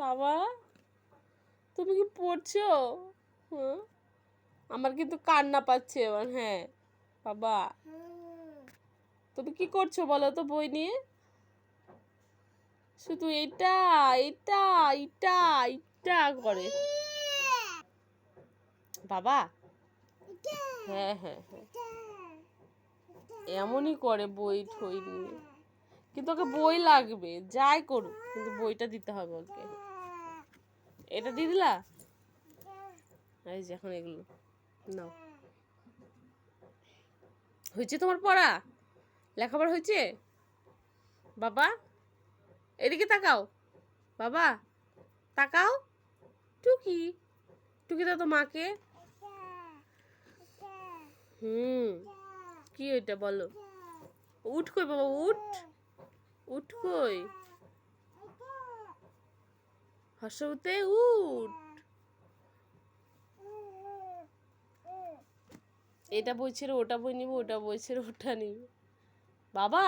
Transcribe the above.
বাবা, তুমি কি পড়ছো? হ্যাঁ আমার কিন্তু কান্না পাচ্ছে এবার হ্যাঁ। বাবা, তুমি কি করছ বলো তো বই নিয়ে? শুধু এটা এটা এটা এটা করে। বাবা হ্যাঁ হ্যাঁ হ্যাঁ। এমনই করে বই ঠই নিয়ে। কিন্তু ওকে বই লাগবে, যাই করুক, কিন্তু বইটা দিতে হবে ওকে। এটা দিয়ে দিলা? এই যে এখন এগুলো। নাও। হয়েছে তোমার পড়া? লেখাপড়া হয়েছে? বাবা, এদিকে তাকাও। বাবা, তাকাও। টুকি। টুকি দাও তো মাকে। হুম। কি ওইটা বলো? উঠ কই বাবা, উঠ। উঠ কই? হাসতে উঠ। এটা বই ছেড়ে ওটা বই নিব ওটা বই ছেড়ে ওটা নিব। বাবা!